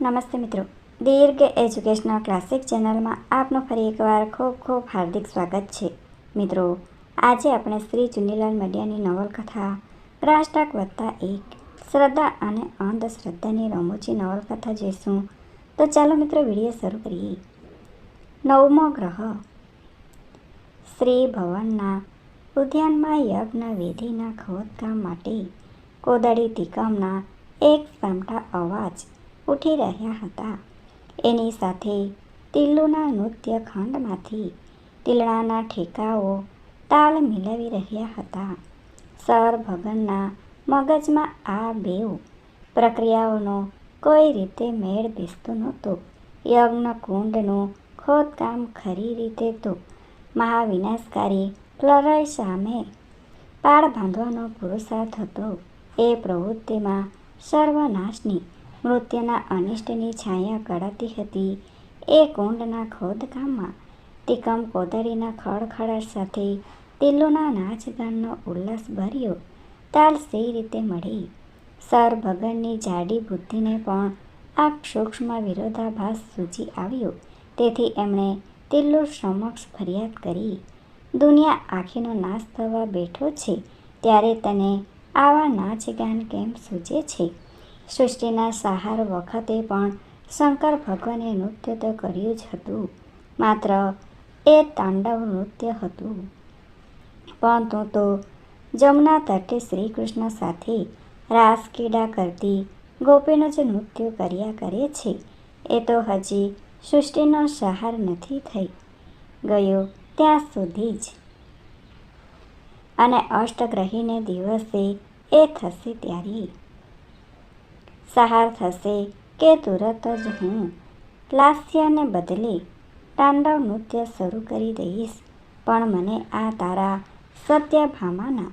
નમસ્તે મિત્રો. દીર્ઘ educational classic ચેનલમાં આપનું ફરી એકવાર ખૂબ ખૂબ હાર્દિક સ્વાગત છે. મિત્રો, આજે આપણે શ્રી ચુનીલાલ મડિયાની નવલકથા, રાષ્ટ્રક વત્તા એક, શ્રદ્ધા અને અંધશ્રદ્ધાની રમૂજી નવલકથા જોઈશું. તો ચાલો મિત્રો વીડિયો શરૂ કરીએ. નવમો ગ્રહ. શ્રી ભવનના ઉદ્યાનમાં યજ્ઞ વિધિના ખોદકામ માટે કોદાળી તીકમના એક સામટા અવાજ ઉઠી રહ્યા હતા. એની સાથે તિલ્લુના નૃત્ય ખંડમાંથી ટીલણાના ઠેકાઓ તાલ મિલાવી રહ્યા હતા. સર ભગનના મગજમાં આ બેઉ પ્રક્રિયાઓનો કોઈ રીતે મેળ બેસતો નહોતો. યજ્ઞ કુંડનું ખોદકામ ખરી રીતે તો મહાવિનાશકારી પ્રલય સામે પાળ બાંધવાનો પુરુષાર્થ હતો. એ પ્રવૃત્તિમાં સર્વનાશની મૃત્યુના અનિષ્ટની છાયા કળાતી હતી. એ કુંડના ખોદકામમાં તીકમ કોદરીના ખડખડાટ સાથે તિલ્લુના નાચગાનનો ઉલ્લાસ ભર્યો. તાલ સે રીતે મળી. સર ભગનની જાડી બુદ્ધિને પણ આ સૂક્ષ્મ વિરોધાભાસ સૂચી આવ્યો. તેથી એમણે તિલ્લુ સમક્ષ ફરિયાદ કરી. દુનિયા આખીનો નાશ થવા બેઠો છે. ત્યારે તને આવા નાચગાન કેમ સૂચે છે? સૃષ્ટિના સહાર વખતે પણ શંકર ભગવાને નૃત્ય તો કર્યું જ હતું. માત્ર એ તાંડવ નૃત્ય હતું. પણ તું તો જમના તટે શ્રી કૃષ્ણ સાથે રાસ કીડા કરતી ગોપીનું જ નૃત્ય કર્યા કરે છે. એ તો હજી સૃષ્ટિનો સહાર નથી થઈ. ગયો ત્યાં સુધી જ. અને અષ્ટગ્રહીને દિવસે એ થશે ત્યારે સહાર થશે કે તુરત જ હું લાસ્યને બદલે તાંડવ નૃત્ય શરૂ કરી દઈશ. પણ મને આ તારા સત્યભામાના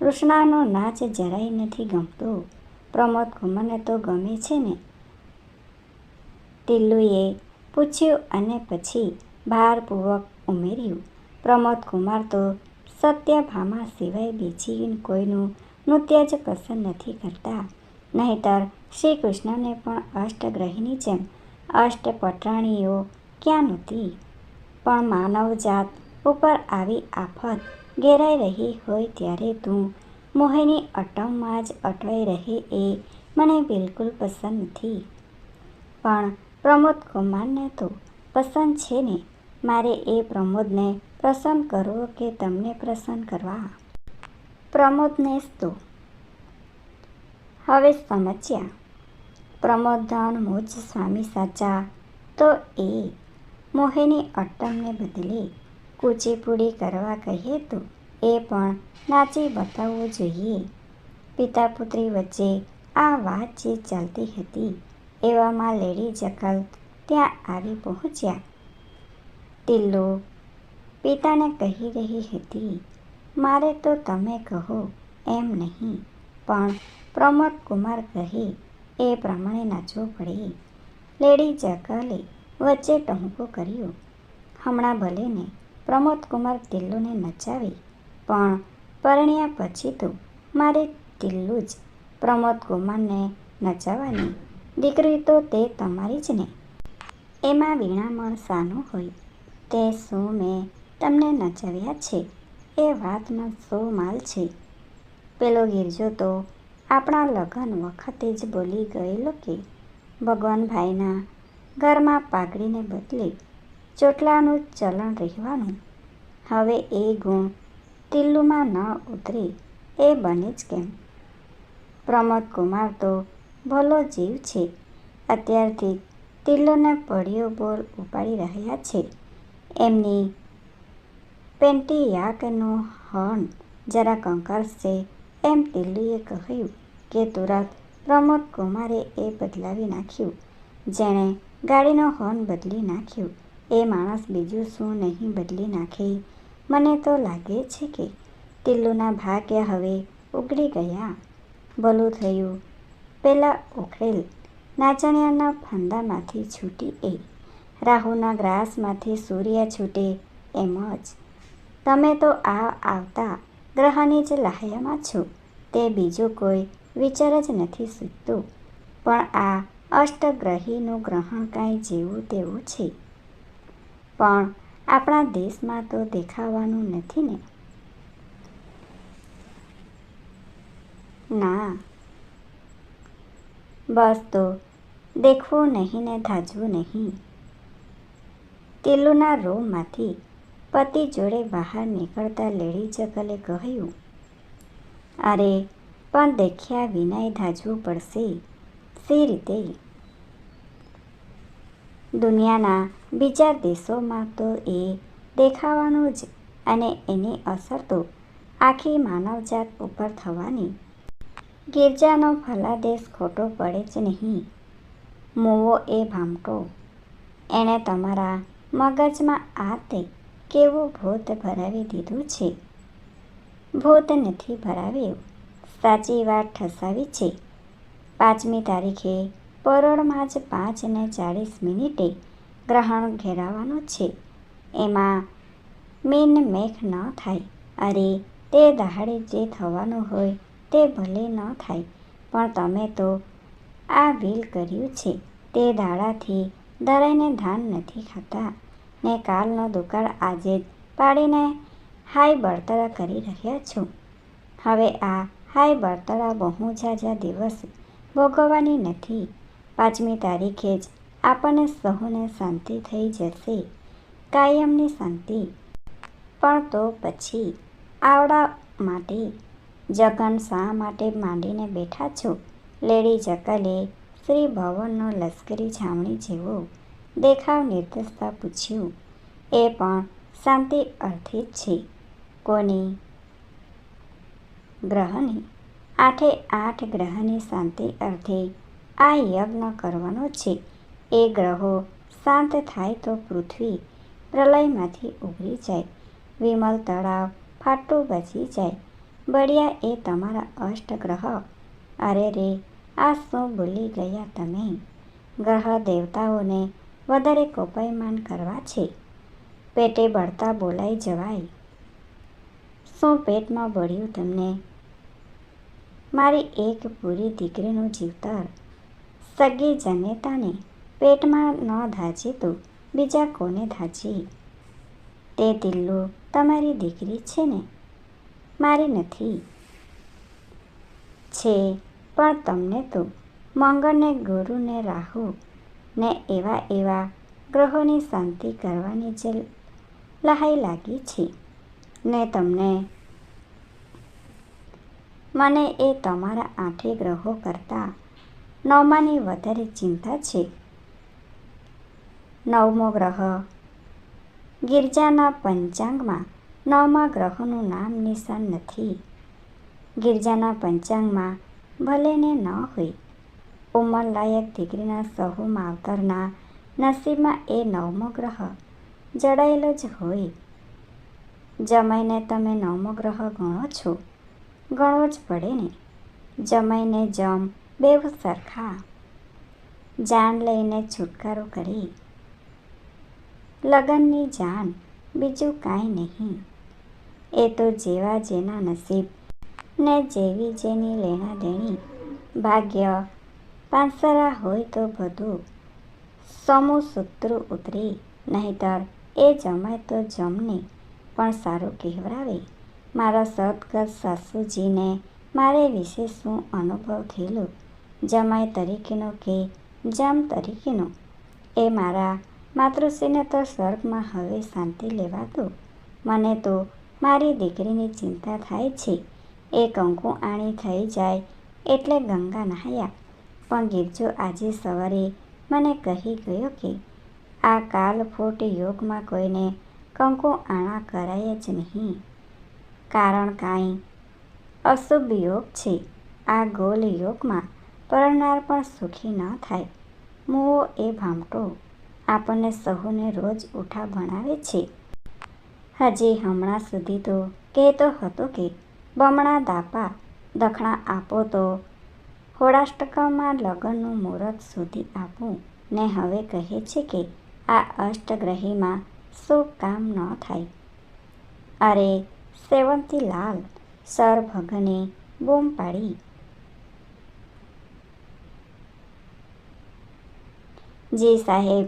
કૃષ્ણાનો નાચ જરાય નથી ગમતો. પ્રમોદ કુમારને તો ગમે છે ને? ટીલ્લુએ પૂછ્યું અને પછી ભારપૂર્વક ઉમેર્યું, પ્રમોદ કુમાર તો સત્યભામા સિવાય બીજી કોઈનું નૃત્ય જ પસંદ નથી કરતા. નહીંતર શ્રી કૃષ્ણને પણ અષ્ટગ્રહીની જેમ અષ્ટપટાણીઓ ક્યાં નહોતી? પણ માનવજાત ઉપર આવી આફત ઘેરાઈ રહી હોય ત્યારે તું મોહિની અટમમાં જ અટવાઈ રહે એ મને બિલકુલ પસંદ નથી. પણ પ્રમોદ કુમારને તો પસંદ છે ને? મારે એ પ્રમોદને પ્રસન્ન કરવો કે તમને પ્રસન્ન કરવા? પ્રમોદને જ તો હવે સમજ્યા પ્રમોદન મોજ સ્વામી સાચા. તો એ મોહિની અટ્ટમને બદલે કૂચીપુડી કરવા કહીએ તો એ પણ નાચી બતાવવું જોઈએ. પિતા પુત્રી વચ્ચે આ વાતચીત ચાલતી હતી એવામાં લેડી જકલ ત્યાં આવી પહોંચ્યા. તિલ્લો પિતાને કહી રહી હતી, મારે તો તમે કહો એમ નહીં, પણ પ્રમોદ કુમાર કહે, એ પ્રમાણે નાચવું પડે. લેડી જકાલે વચ્ચે ટહુકો કર્યો. હમણાં ભલે ને પ્રમોદ કુમાર તિલ્લુને નચાવે, પણ પરણ્યા પછી તો મારે તિલ્લુ જ પ્રમોદ કુમારને નચાવવાની દીકરી તો તે તમારી જ ને. એમાં વીણામણ શાનું હોય, તે શું મેં તમને નચાવ્યા છે? એ વાતમાં શું માલ છે? પેલો ગિરજો તો આપણા લગ્ન વખતે જ બોલી ગયેલો કે ભગવાનભાઈના ઘરમાં પાઘડીને બદલે ચોટલાનું ચલણ રહેવાનું. હવે એ ગુણ તિલ્લુમાં ન ઉતરે એ બને જ કેમ? પ્રમોદ કુમાર તો ભલો જીવ છે. અત્યારથી તિલ્લુને પડ્યો બોલ ઉપાડી રહ્યા છે. એમની પેન્ટીયાકનું હણ જરા કંકરશે એમ ટિલ્લુએ કહ્યું કે તુરંત પ્રમોદ કુમારે એ બદલાવી નાખ્યું. જેણે ગાડીનો હોર્ન બદલી નાખ્યું. એ માણસ બીજું શું નહીં બદલી નાખે? મને તો લાગે છે કે ટીલ્લુના ભાગ્ય હવે ઉગડી ગયા. ભલું થયું. પહેલાં ઉખડેલ નાચણિયાના ફંદામાંથી છૂટી એ. રાહુના ગ્રાસમાંથી સૂર્ય છૂટે એમ જ. તમે તો આ આવતા ગ્રહની જ લાહ્યામાં છો. તે બીજું કોઈ વિચાર જ નથી સૂચતું પણ આ અષ્ટગ્રહીનું ગ્રહણ કાંઈ જેવું તેવું છે. પણ આપણા દેશમાં તો દેખાવાનું નથી ને. ના. બસ તો દેખવું નહીં ને ધાજવું નહીં. તિલુના રોમાંથી પતિ જોડે બહાર નીકળતા લેડી જગલે કહ્યું અરે, પણ દેખ્યા વિનાય ધાજવું પડશે. સી રીતે? દુનિયાના બીજા દેશોમાં તો એ દેખાવાનું જ અને એની અસર તો આખી માનવજાત ઉપર થવાની. ગિરજાનો ફલાદેશ ખોટો પડે જ નહીં. મોવો એ ભામટો. એણે તમારા મગજમાં આ તે કેવું ભૂત ભરાવી દીધું છે? ભૂત નથી ભરાવ્યું સાચી વાત ઠસાવી છે. પાંચમી તારીખે પરોળમાં જ પાંચ ને ચાળીસ મિનિટે ગ્રહણ ઘેરાવાનું છે. એમાં મીન મેઘ ન થાય. અરે, તે દહાડે જે થવાનું હોય તે ભલે ન થાય, પણ તમે તો આ વિલ કર્યું છે. તે દાડાથી દરાઈને ધાન નથી ખાતા. ને કાલનો દુકાળ આજે જ પાડીને હાય બળતરા કરી રહ્યા છો. હવે આ હાય બળતરા બહુ ઝાઝા દિવસ ભોગવવાની નથી. પાંચમી તારીખે જ આપણને સહુને શાંતિ થઈ જશે, કાયમની શાંતિ. પણ તો પછી આવડા માટે, જગન શા માટે માંડીને બેઠા છો? લેડી જકલે શ્રી ભવનનો લશ્કરી છાવણી જેવો દેખાવ નિર્દેશતા પૂછ્યું. એ પણ શાંતિ અર્થિત છે. કોની ગ્રહની આઠે આઠ ગ્રહની શાંતિ અર્થે આ યજ્ઞ કરવાનો છે. એ ગ્રહો શાંત થાય તો પૃથ્વી પ્રલયમાંથી ઉભરી જાય. વિમલ તળાવ ફાટું બચી જાય. બળિયા એ તમારા અષ્ટગ્રહ. અરે રે, આ શું ભૂલી ગયા તમે? ગ્રહ દેવતાઓને વધારે કોપાયમાન કરવા છે. પેટે બળતા બોલાઈ જવાય. શું પેટમાં બળ્યું તમને? મારી એક પૂરી દીકરીનું જીવતર. સગી જનેતાને પેટમાં ન ધાજે તો બીજા કોને ધાજી? તે દિલ્લો તમારી દીકરી છે ને? મારી નથી. છે, પણ તમને તો મંગળને, ગુરુને રાહુ ને એવા એવા ગ્રહોની શાંતિ કરવાની જે લહાઈ લાગી છે. ને તમને. મને એ તમારા આઠે ગ્રહો કરતાં નવમાની વધારે ચિંતા છે. નવમો ગ્રહ. ગિરજાના પંચાંગમાં નવમા ગ્રહોનું નામ નિશાન નથી. ગિરજાના પંચાંગમાં ભલે ને ન હોય ઉંમરલાયક દીકરીના સહુ માવતરના નસીબમાં એ નવમો ગ્રહ જડાયેલો જ હોય. જમાઈને તમે નવમો ગ્રહ ગણો છો ગણવો જ પડે ને. જમાઈને જમ બેવ સરખા. જાન લઈને છુટકારો કરી. લગનની જાન બીજું કાંઈ નહીં. એ તો જેવા જેના નસીબ ને જેવી જેની લેણા દેણી ભાગ્ય પાંસરા હોય તો બધું સમૂહ સૂત્ર ઉતરી. નહીતર એ જમાય તો જમને પણ સારું કહેવરાવે મારા સદગત સાસુજીને મારે વિશે શું અનુભવ થયેલો? જમાઈ તરીકેનો કે જમ તરીકેનો? એ મારા માતૃશ્રીને તો સ્વર્ગમાં હવે શાંતિ લેવાતું. મને તો મારી દીકરીની ચિંતા થાય છે. એ કંકુ આણી થઈ જાય એટલે ગંગા નહાયા. પણ ગિરજો આજે સવારે મને કહી ગયો કે, આ કાલ ફૂટ યોગમાં કોઈને કંકુ આણા કરાય જ નહીં. કારણ કાંઈ? અશુભ યોગ છે. આ ગોલ યોગમાં પરણનાર પણ સુખી ન થાય. મૂવો એ ભામટો આપણને સહુને રોજ ઉઠા ભણાવે છે. હજી હમણાં સુધી તો કહેતો હતો કે, બમણા દાપા દખણા આપો તો હોળાષ્ટકમાં લગ્નનું મુહૂર્ત સુધી આપું. ને હવે કહે છે કે, આ અષ્ટગ્રહીમાં શુભ કામ ન થાય? અરે, સેવંતી લાલ સર ભગને બૂમ પાડી. જી સાહેબ,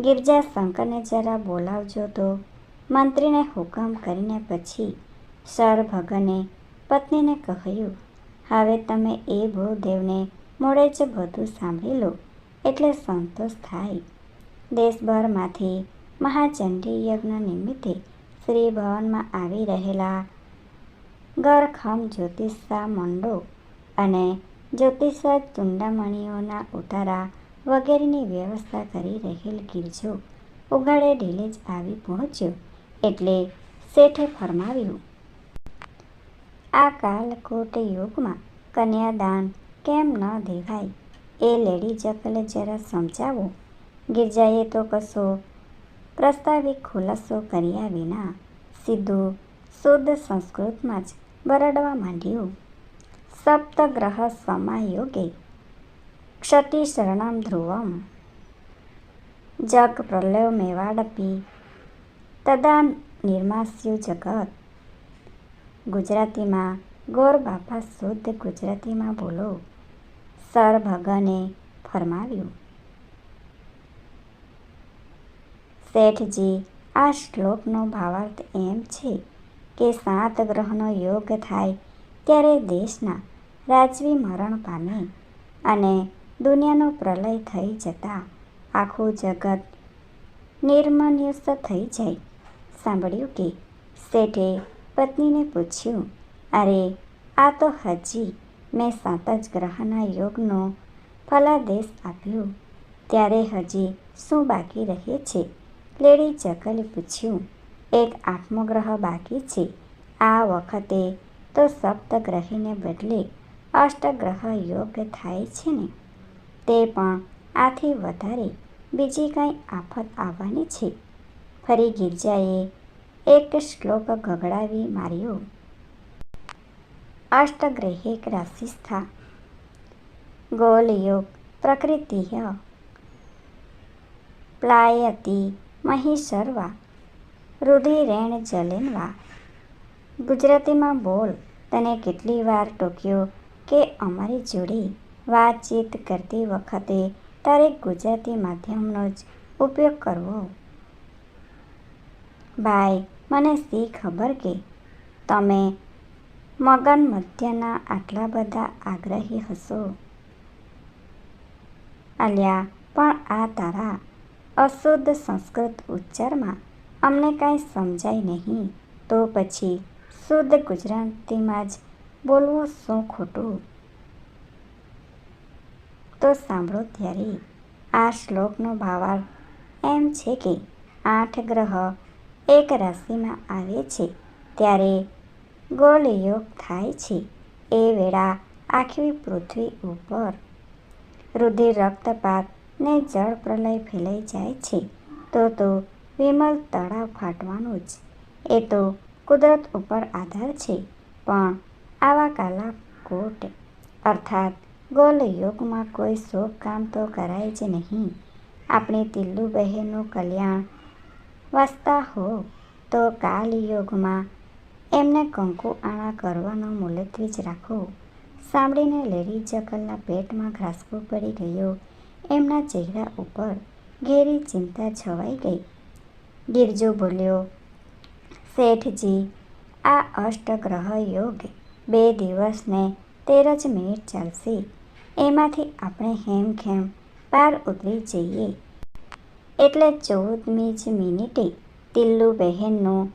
ગિરજાશંકરને જરા બોલાવજો તો. મંત્રીને હુકમ કરીને પછી સર ભગને પત્નીને કહ્યું, હવે તમે એ ભૂદેવને મોડે જ બધું સાંભળી લો, એટલે સંતોષ થાય. દેશભરમાંથી મહાચંડી યજ્ઞ નિમિત્તે શ્રી ભવનમાં આવી રહેલા ગરખમ જ્યોતિષા મંડો અને જ્યોતિષા ચુંડામણીઓના ઉતારા વગેરેની વ્યવસ્થા કરી રહેલ ગિરજો ઉગાડે ઢીલે જ આવી પહોંચ્યો એટલે શેઠે ફરમાવ્યું, આ કાલકોટ યુગમાં કન્યાદાન કેમ ન દેવાય? એ લેડી જકલે જરા સમજાવો. ગિરજાએ તો કશો પ્રસ્તાવિક ખુલાસો કર્યા વિના સીધું શુદ્ધ સંસ્કૃતમાં જ બરડવા માંડ્યું. સપ્તગ્રહ સમાયોગે ક્ષતિશરણમ ધ્રુવમ. જગ પ્રલય મેવાડપી. તદા નિર્માસ્યુ જગત. ગુજરાતીમાં ગોર બાપા શુદ્ધ ગુજરાતીમાં બોલો. સર ભગને ફરમાવ્યું શેઠજી, આ શ્લોકનો ભાવાર્થ એમ છે કે સાત ગ્રહનો યોગ થાય ત્યારે દેશના રાજવી મરણ પામે અને દુનિયાનો પ્રલય થઈ જતાં આખું જગત નિર્મન્યુસ્ત થઈ જાય. સાંભળ્યું કે શેઠે પત્નીને પૂછ્યું, અરે, આ તો હજી મેં સાત જ ગ્રહના યોગનો ફલાદેશ આપ્યો, ત્યારે હજી શું બાકી રહે છે? લેડી ચકલે પૂછ્યું, એક આઠમો ગ્રહ બાકી છે? આ વખતે તો સપ્તગ્રહીને બદલે અષ્ટગ્રહ યોગ થાય છે ને? તે પણ આથી વધારે બીજી કંઈ આફત આવવાની છે? ફરી ગિરજાએ એક શ્લોક ગગડાવી માર્યો. અષ્ટગ્રહિક રાશિસ્થા ગોલયોગ પ્રકૃતિ પ્લાયતી મહિષર્વા રુધિરેણ જલેનવા. ગુજરાતીમાં બોલ, તને કેટલી વાર ટોક્યો કે અમારી જોડે વાતચીત કરતી વખતે તારે ગુજરાતી માધ્યમનો જ ઉપયોગ કરવો? ભાઈ, મને સી ખબર કે તમે મગન મધ્યના આટલા બધા આગ્રહી હશો? અલ્યા, પણ આ તારા અશુદ્ધ સંસ્કૃત ઉચ્ચારમાં અમને કાંઈ સમજાય નહીં. તો પછી શુદ્ધ ગુજરાતીમાં જ બોલવું શું ખોટું? તો સાંભળો ત્યારે આ શ્લોકનો ભાવાર્થ એમ છે કે આઠ ગ્રહ એક રાશિમાં આવે છે. ત્યારે ગોલયોગ થાય છે એ વેળા આખી પૃથ્વી ઉપર. રુધિર રક્તપાત ને જળ પ્રલય ફેલાઈ જાય છે. તો તો વિમલ તળાવ ફાટવાનું જ. એ તો કુદરત ઉપર આધાર છે. પણ આવા કાલા કોટ અર્થાત ગોલ યોગમાં કોઈ શોભ કામ તો કરાય જ નહીં. આપણી તિલ્લુ બહેનનું કલ્યાણ વાસ્તા હો તો કાલયોગમાં એમને કંકુ આણા કરવાનો મુલતવી જ રાખો. સાંભળીને લેડી જકલના પેટમાં ઘાસકું પડી ગયો એમના ચહેરા ઉપર ઘેરી ચિંતા છવાઈ ગઈ. ગિરજો બોલ્યો, શેઠજી, આ અષ્ટગ્રહ યોગ બે દિવસને તેર જ મિનિટ ચાલશે. એમાંથી આપણે હેમખેમ પાર ઉતરી જઈએ. એટલે ચૌદમી જ મિનિટે તિલ્લુ બહેનનું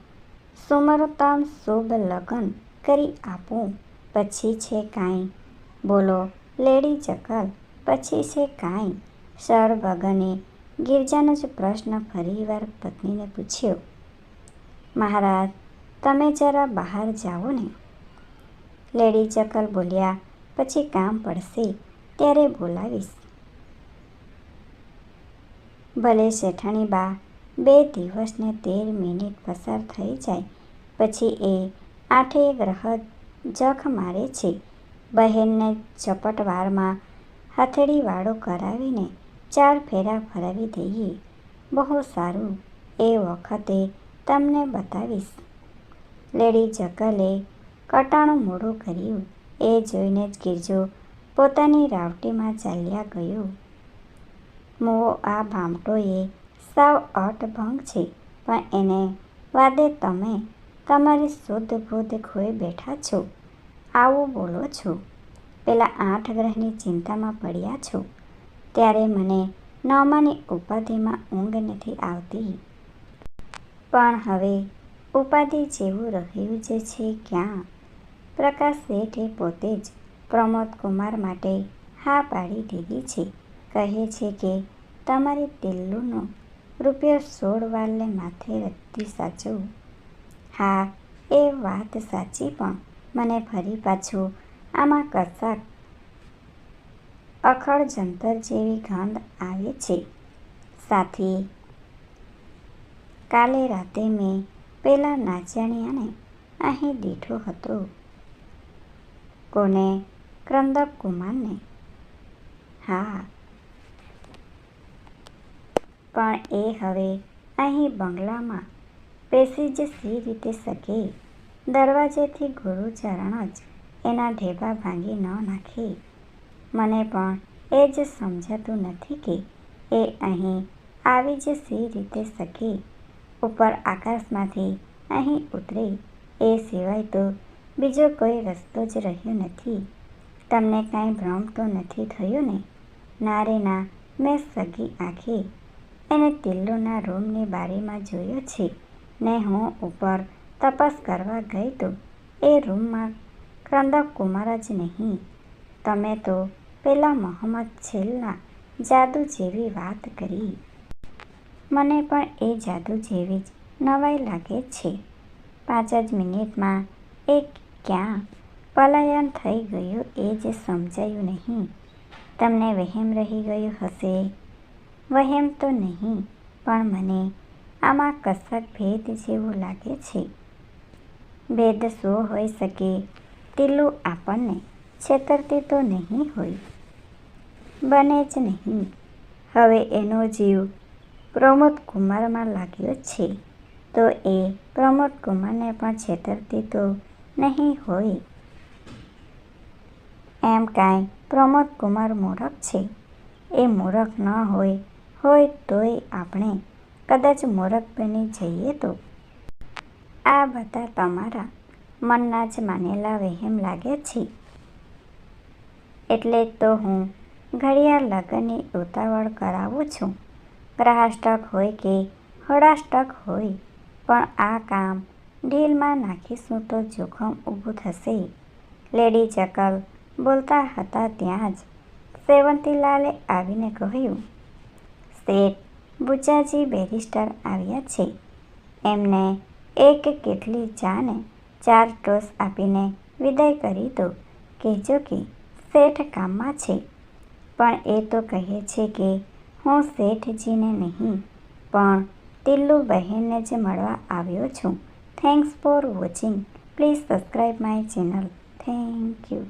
સુમરતમ શુભ લગ્ન કરી આપું. પછી છે કાંઈ. બોલો, લેડી ચકલ, પછી છે કાંઈ. સર ભગને ગિરજાનો જ પ્રશ્ન ફરીવાર પત્નીને પૂછ્યો, મહારાજ, તમે જરા બહાર જાઓ ને. લેડી ચકલ બોલ્યા, પછી કામ પડશે, ત્યારે બોલાવીશ. ભલે શેઠાણી બા બે દિવસને તેર મિનિટ પસાર થઈ જાય, પછી એ આઠેય ગ્રહ જખ મારે છે, બહેનને ઝપટવારમાં હથેળીવાળો કરાવીને ચાર ફેરા ફરાવી દઈએ. બહુ સારું એ વખતે તમને બતાવીશ. લેડી જકલે કટાણું મોડું કર્યું. એ જોઈને જ ગિરજો પોતાની રાવટીમાં ચાલ્યા ગયો. મોવો આ ભામટોએ સાવ અટભંગ છે, પણ એને વાદે તમે તમારી શુદ્ધ બુદ્ધ ખોઈ બેઠા છો. આવું બોલો છો. પેલા આઠ ગ્રહની ચિંતામાં પડ્યા છો. ત્યારે મને નવમાની ઉપાધિમાં ઊંઘ નથી આવતી. પણ હવે ઉપાધિ જેવું રહ્યું જ છે ક્યાં? પ્રકાશ શેઠે પોતે જ પ્રમોદ કુમાર માટે હા પાડી દીધી છે. કહે છે કે, તમારી તિલ્લુનો રૂપિયો સોળ વાલને માથે રત્તી સાચું. હા, એ વાત સાચી પણ મને ફરી પાછું આમાં કશાક અખડ જંતર જેવી ગંધ આવે છે. સાથે કાલે રાતે મેં પેલા નાચણિયાને અહીં દીઠો હતો. કોને? ક્રંદક કુમારને હા. પણ એ હવે અહીં બંગલામાં બેસી જ સી રીતે શકે દરવાજેથી ગુરુચરણ જ એના ઢેબા ભાંગી ન નાખે. મને પણ એ જ સમજાતું નથી કે એ અહીં આવી જ સી રીતે શકે. ઉપર આકાશમાંથી અહીં ઉતરે, એ સિવાય તો બીજો કોઈ રસ્તો જ રહ્યો નથી. તમને કાંઈ ભ્રમ તો નથી થયો ને? ના રે ના મેં સગી આંખે એને તિલ્લુના રૂમની બારીમાં જોયો છે ને હું ઉપર તપાસ કરવા ગઈ તો એ રૂમમાં ક્રંદક કુમાર જ નહીં. તમે તો પેલા મોહમ્મદ છેલ્લા જાદુ જેવી વાત કરી. મને પણ એ જાદુ જેવી જ નવાઈ લાગે છે. પાંચ જ મિનિટમાં એ ક્યાં પલાયન થઈ ગયું એ જ સમજાયું નહીં. તમને વહેમ રહી ગયું હશે? વહેમ તો નહીં, પણ મને આમાં કશક ભેદ જેવું લાગે છે. ભેદ શું હોઈ શકે તેલું આપણને છેતરતી તો નહીં હોય. બને જ નહીં. હવે એનો જીવ પ્રમોદ કુમારમાં લાગ્યો છે. તો એ પ્રમોદ કુમારને પણ છેતરતી તો નહીં હોય. એમ કાંઈ પ્રમોદ કુમાર મૂરખ છે. એ મૂરખ ન હોય હોય તોય આપણે કદાચ મૂરખ બની જઈએ તો. આ બધા તમારા મનના જ માનેલા વહેમ લાગે છે. એટલે તો હું ઘડિયાળ લગ્નની ઉતાવળ કરાવું છું. ગ્રહાષ્ટક હોય કે હળાષ્ટક હોય, પણ આ કામ ઢીલમાં નાખીશું તો જોખમ ઊભું થશે. લેડી ચકલ બોલતા હતા ત્યાં જ સેવંતીલાલે આવીને કહ્યું, શેઠ બુચાજી બેરિસ્ટર આવ્યા છે. એમને એક કેટલી ચાને ચાર ટોસ આપીને વિદાય કરી દો. કહેજો કે શેઠ કામમાં છે. પણ એ તો કહે છે કે, હું શેઠજીને નહીં, પણ તિલ્લુ બહેનને જ મળવા આવ્યો છું. Thanks for watching please subscribe my channel thank you